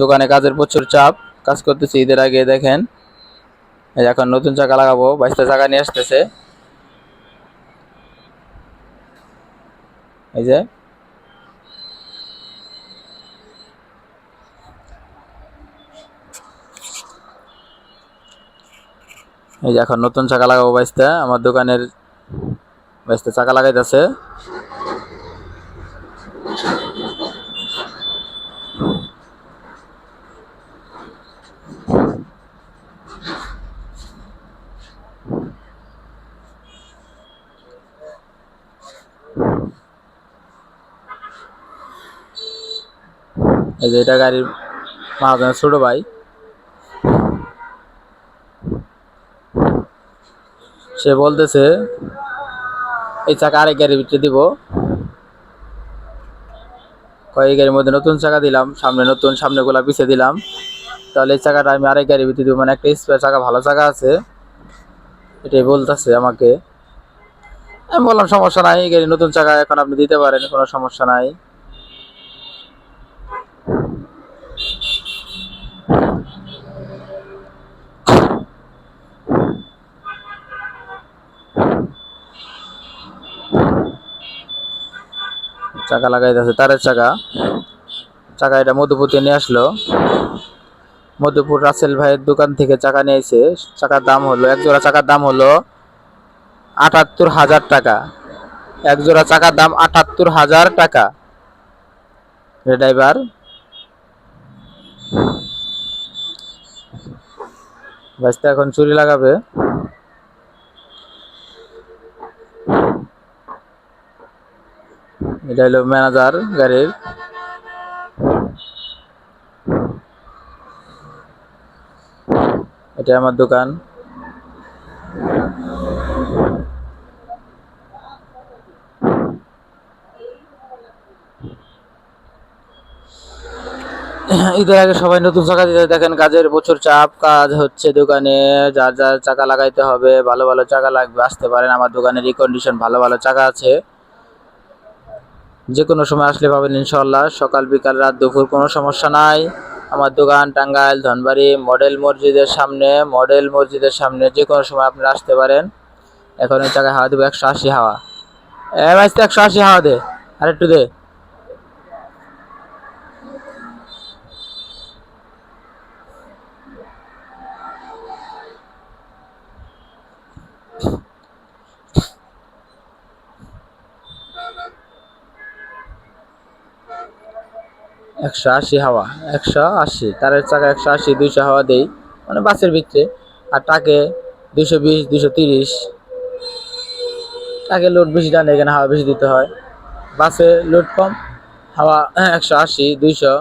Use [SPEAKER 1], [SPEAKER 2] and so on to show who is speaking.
[SPEAKER 1] দোকানে কাজের প্রচুর চাপ, কাজ করতেছি ঈদের আগে, দেখেন। এখন নতুন চাকা লাগাবো, বাইশটা চাকা নিয়ে আসতেছে। এই যে। এই যে এখন নতুন চাকা লাগাবো বাইশটা, আমার দোকানের বাইশটা চাকা লাগাইতেছে। এই যে এটা গাড়ির মাহাজনের ছোট ভাই। সে বলতেছে, এই চাকা আরেক গাড়ির ভিতরে দিব। কয়েক গাড়ির মধ্যে নতুন চাকা দিলাম, সামনে নতুন সামনে গোলা পিছিয়ে দিলাম। তাহলে এই চাকাটা আমি আরেক গাড়ি ভিতরে দিব। মানে একটা স্পেয়ার চাকা, ভালো চাকা আছে। এটাই বলতেছে আমাকে। আমি বললাম, সমস্যা নাই, এই গাড়ি নতুন চাকা এখন আপনি দিতে পারেন, কোনো সমস্যা নাই। চাকা লাগাইতেছে, তারের চাকা। চাকা এটা মধুপুরতে নিয়ে আসলো। মধুপুর রাসেল ভাইয়ের দোকান থেকে চাকা নিয়েছে চাকার দাম হলো, এক জোড়া চাকার দাম হলো আটাত্তর হাজার টাকা। এক জোড়া চাকার দাম আটাত্তর হাজার টাকা। রে ড্রাইভার। বাসটা এখন চুরি লাগাবে। এটা হলো ম্যানেজার গাড়ির। এটা আমার দোকান। ঈদের আগে সবাই নতুন চাকা দিতে দেখেন, কাজের প্রচুর চাপ, কাজ হচ্ছে দোকানে, যার যার চাকা লাগাইতে হবে, ভালো ভালো চাকা লাগবে, আসতে পারেন। আমার দোকানের রিকন্ডিশন ভালো ভালো চাকা আছে। যে কোনো সময় আসলে পাবেন ইনশাল্লাহ সকাল, বিকাল, রাত, দুপুর কোনো সমস্যা নাই। আমার দোকান, টাঙ্গাইল, ধনবাড়ি, মডেল মসজিদের সামনে, মডেল মসজিদের সামনে যে কোনো সময় আপনি আসতে পারেন। এখন এই জায়গায় হাওয়া দেবো একশো আশি হাওয়া। এম আসতে একশো আশি হাওয়া দে। আর একটু দে। একশো আশি হাওয়া, একশো আশি, তারের চাকা একশো আশি, দুইশো হাওয়া দেই মানে বাসের ভিতরে। আর টাকে দুশো বিশ দুশো তিরিশ। টাকে লোড বেশি টানে, এখানে হাওয়া বেশি দিতে হয়। বাসে লোড কম, হাওয়া একশো আশি, দুইশো।